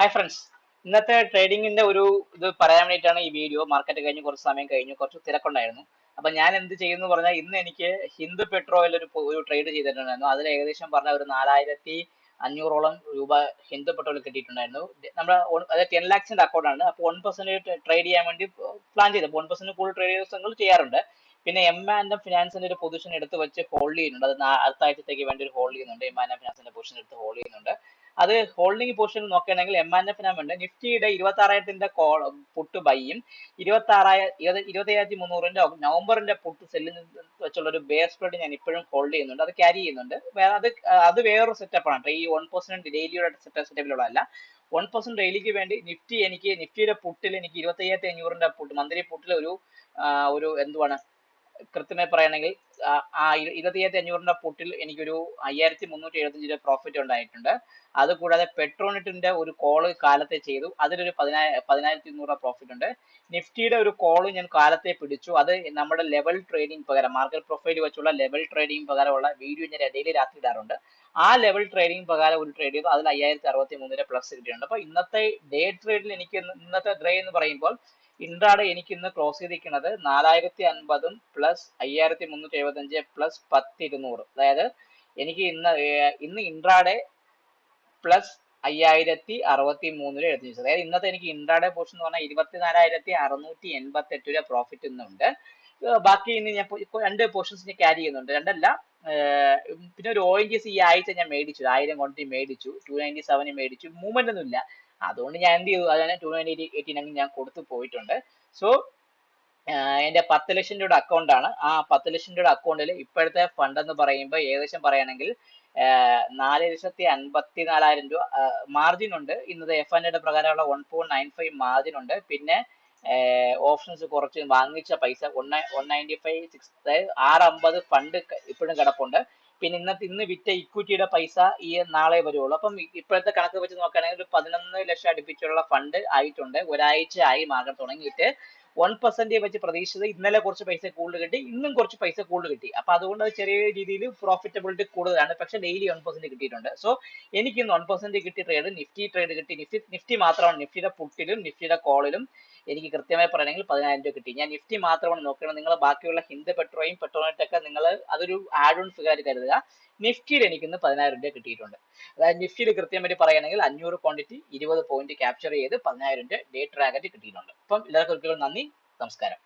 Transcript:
Hi friends ഇന്നത്തെ ട്രേഡിങ്ങിന്റെ ഒരു ഇത് പറയാൻ വേണ്ടിയിട്ടാണ് ഈ വീഡിയോ മാർക്കറ്റ് കഴിഞ്ഞ് കുറച്ച് സമയം കഴിഞ്ഞു. കുറച്ച് തിരക്കുണ്ടായിരുന്നു. അപ്പൊ ഞാൻ എന്ത് ചെയ്യുന്നു പറഞ്ഞാൽ ഇന്ന് എനിക്ക് ഹിന്ദു പെട്രോയിൽ ഒരു ഒരു ട്രേഡ് ചെയ്തിട്ടുണ്ടായിരുന്നു. അതിൽ ഏകദേശം പറഞ്ഞ ഒരു നാലായിരത്തി അഞ്ഞൂറോളം രൂപ ഹിന്ദു പെട്രോൾ കിട്ടിയിട്ടുണ്ടായിരുന്നു. നമ്മുടെ അത് ടെൻ ലാക്സിന്റെ അക്കൗണ്ട് ആണ്. അപ്പോൾ വൺ പെർസെന്റ് ട്രേഡ് ചെയ്യാൻ വേണ്ടി പ്ലാൻ ചെയ്ത്. വൺ പെർസെന്റ് കൂടുതൽ ട്രേഡ് ദിവസങ്ങൾ ചെയ്യാറുണ്ട്. പിന്നെ എം ആൻഡ് ഫിനാൻസിന്റെ ഒരു പൊസിഷൻ എടുത്ത് വെച്ച് ഹോൾഡ് ചെയ്യുന്നുണ്ട്. അത് അടുത്ത ആഴ്ചത്തേക്ക് വേണ്ടി ഒരു ഹോൾഡ് ചെയ്യുന്നുണ്ട്. എം ആൻഡ് ഫിനാൻസിന്റെ പൊസിഷൻ എടുത്ത് ഹോൾഡ് ചെയ്യുന്നുണ്ട്. അത് ഹോൾഡിംഗ് പൊസിഷൻ നോക്കുകയാണെങ്കിൽ എം ആൻഡ് എഫിനാ ഉണ്ട് നിഫ്റ്റിയുടെ ഇരുപത്തി ആറായിരത്തിന്റെ കോൾ പുട്ട് ബൈയും ഇരുപത്തി ആറായിരം ഇരുപത്തി അയ്യായിരത്തി മുന്നൂറിന്റെ നവംബറിന്റെ പുട്ട് സെല്ലിൽ വെച്ചുള്ള ഒരു ബേസ് സ്പ്രെഡ് ഞാൻ ഇപ്പോഴും ഹോൾഡ് ചെയ്യുന്നുണ്ട്. അത് ക്യാരി ചെയ്യുന്നുണ്ട്. അത് അത് വേറൊരു സെറ്റപ്പാണ് ഈ വൺ പെർസെന്റ് ഡെയിലിയുടെ സെറ്റപ്പ് സെറ്റപ്പിലുള്ളതല്ല വൺ പെർസെന്റ് ഡെയിലിക്ക് വേണ്ടി നിഫ്റ്റി എനിക്ക് നിഫ്റ്റിയുടെ പുട്ടിൽ എനിക്ക് ഇരുപത്തി അയ്യായിരത്തി അഞ്ഞൂറിന്റെ പുട്ട് മന്ത്ലി പുട്ടിൽ ഒരു ഒരു എന്തുവാണ് കൃത്യമായി പറയുകയാണെങ്കിൽ ആ, ആ ഇരു- പൊട്ടിൽ അഞ്ഞൂറിന്റെ പുട്ടിൽ എനിക്കൊരു അയ്യായിരത്തി മുന്നൂറ്റി എഴുപത്തി രൂപ പ്രോഫിറ്റ് ഉണ്ടായിട്ടുണ്ട്. അതുകൂടാതെ പെട്രോണിറ്റിന്റെ ഒരു കോൾ കാലത്തെ ചെയ്തു. അതിലൊരു പതിനായിരം പതിനായിരത്തി ഇരുന്നൂറ് പ്രോഫിറ്റ് ഉണ്ട്. നിഫ്റ്റിയുടെ ഒരു കോൾ ഞാൻ കാലത്തെ പിടിച്ചു. അത് നമ്മുടെ ലെവൽ ട്രേഡിംഗ് പകരം മാർക്കറ്റ് പ്രൊഫൈൽ വെച്ചുള്ള ലെവൽ ട്രേഡിംഗ് പകരമുള്ള വീഡിയോ ഞാൻ ഡെയിലി രാത്രി ഇടാറുണ്ട്. ആ ലെവൽ ട്രേഡിംഗ് പ്രകാരം ഒരു ട്രേഡ് ചെയ്തു. അതിൽ അയ്യായിരത്തി അറുപത്തി മൂന്നിന്റെ പ്ലസ് കിട്ടിയിട്ടുണ്ട്. അപ്പൊ ഇന്നത്തെ ഡേ ട്രേഡിൽ എനിക്ക് ഇന്നത്തെ ഡേ എന്ന് പറയുമ്പോൾ ഇൻട്രാഡേ എനിക്ക് ഇന്ന് ക്ലോസ് ചെയ്തിരിക്കുന്നത് നാലായിരത്തി അൻപതും പ്ലസ് അയ്യായിരത്തി മുന്നൂറ്റി എഴുപത്തി അഞ്ച് പ്ലസ് പത്ത് ഇരുന്നൂറ് അതായത് എനിക്ക് ഇന്ന് ഇന്ന് ഇൻട്രാഡേ പ്ലസ് അയ്യായിരത്തി അറുപത്തി മൂന്നിൽ എഴുതി അതായത് ഇന്നത്തെ എനിക്ക് ഇൻട്രാഡേ പോർഷൻ എന്ന് പറഞ്ഞാൽ ഇരുപത്തിനാലായിരത്തി അറുന്നൂറ്റി എൺപത്തി എട്ട് രൂപ പ്രോഫിറ്റ് ഇന്നുണ്ട്. ബാക്കി ഇന്ന് ഞാൻ രണ്ട് പോർഷൻസ് ഞാൻ ക്യാരി ചെയ്യുന്നുണ്ട്. രണ്ടല്ല പിന്നെ ഒരു ഒ എൻ ജി സി ഈ ആഴ്ച ഞാൻ മേടിച്ചു. ആയിരം ക്വാണ്ടിറ്റി മേടിച്ചു. ടു നയന്റി സെവന് മേടിച്ചു. മൂവ്മെന്റ് ഒന്നും ഇല്ല. അതുകൊണ്ട് ഞാൻ എന്ത് ചെയ്തു? അതാണ് ടു നയന്റി എയ്റ്റീൻ അങ്ങ് ഞാൻ കൊടുത്തു പോയിട്ടുണ്ട്. സോ എന്റെ പത്ത് ലക്ഷം രൂപയുടെ അക്കൗണ്ട് ആണ്. ആ പത്ത് ലക്ഷം രൂപയുടെ അക്കൗണ്ടിൽ ഇപ്പോഴത്തെ ഫണ്ട് എന്ന് പറയുമ്പോൾ ഏകദേശം പറയുകയാണെങ്കിൽ നാല് ലക്ഷത്തി അൻപത്തി നാലായിരം രൂപ മാർജിൻ ഉണ്ട്. ഇന്നത്തെ എഫ് എൻ പ്രകാരമുള്ള one point nine five margin ഉണ്ട്. പിന്നെ ഓപ്ഷൻസ് കുറച്ച് വാങ്ങിച്ച പൈസ one one ninety five six ആറ് അമ്പത് ഫണ്ട് ഇപ്പോഴും കിടപ്പുണ്ട്. പിന്നെ ഇന്നത്തെ ഇന്ന് വിറ്റ ഇക്വിറ്റിയുടെ പൈസ ഈ നാളെ വരുള്ളൂ. അപ്പം ഇപ്പോഴത്തെ കണക്ക് വെച്ച് നോക്കുകയാണെങ്കിൽ ഒരു പതിനൊന്ന് ലക്ഷം അടുപ്പിച്ചുള്ള ഫണ്ട് ആയിട്ടുണ്ട്. ഒരാഴ്ച ആയി മാർക്കറ്റ് തുടങ്ങിയിട്ട്. വൺ പെർസെന്റ് വെച്ച് പ്രതീക്ഷിച്ചത് ഇന്നലെ കുറച്ച് പൈസ കൂടുതൽ കിട്ടി ഇന്നും കുറച്ച് പൈസ കൂടുതൽ കിട്ടി. അപ്പൊ അതുകൊണ്ട് അത് ചെറിയ രീതിയിൽ പ്രോഫിറ്റബിലിറ്റി കൂടുതലാണ്. പക്ഷെ ഡെയിലി വൺ പെർസെന്റ് കിട്ടിയിട്ടുണ്ട്. സോ എനിക്ക് ഇന്ന് വൺ പെർസെന്റ് കിട്ടിയ ട്രേഡ് നിഫ്റ്റി ട്രേഡ് കിട്ടി. നിഫ്റ്റി നിഫ്റ്റി മാത്രമാണ്. നിഫ്റ്റിയുടെ പുട്ടിലും നിഫ്റ്റിയുടെ കോളിലും എനിക്ക് കൃത്യമായി പറയണമെങ്കിൽ പതിനായിരം രൂപ കിട്ടി. ഞാൻ നിഫ്റ്റി മാത്രമാണ് നോക്കുന്നത്. നിങ്ങൾ ബാക്കിയുള്ള ഹിന്ദു പെട്രോയും പെട്രോണറ്റൊക്കെ നിങ്ങൾ അതൊരു ആഡ് ഓൺ ഫിഗർ കരുതുക. നിഫ്റ്റിയിൽ എനിക്ക് ഇന്ന് പതിനായിരം രൂപ കിട്ടിയിട്ടുണ്ട്. അതായത് നിഫ്റ്റിയിൽ കൃത്യമായിട്ട് പറയുകയാണെങ്കിൽ അഞ്ഞൂറ് ക്വാണ്ടിറ്റി ഇരുപത് പോയിന്റ് ക്യാപ്ചർ ചെയ്ത് പതിനായിരം രൂപ ഡേ ടാർഗറ്റ് കിട്ടിയിട്ടുണ്ട്. അപ്പം എല്ലാവർക്കും നന്ദി നമസ്കാരം.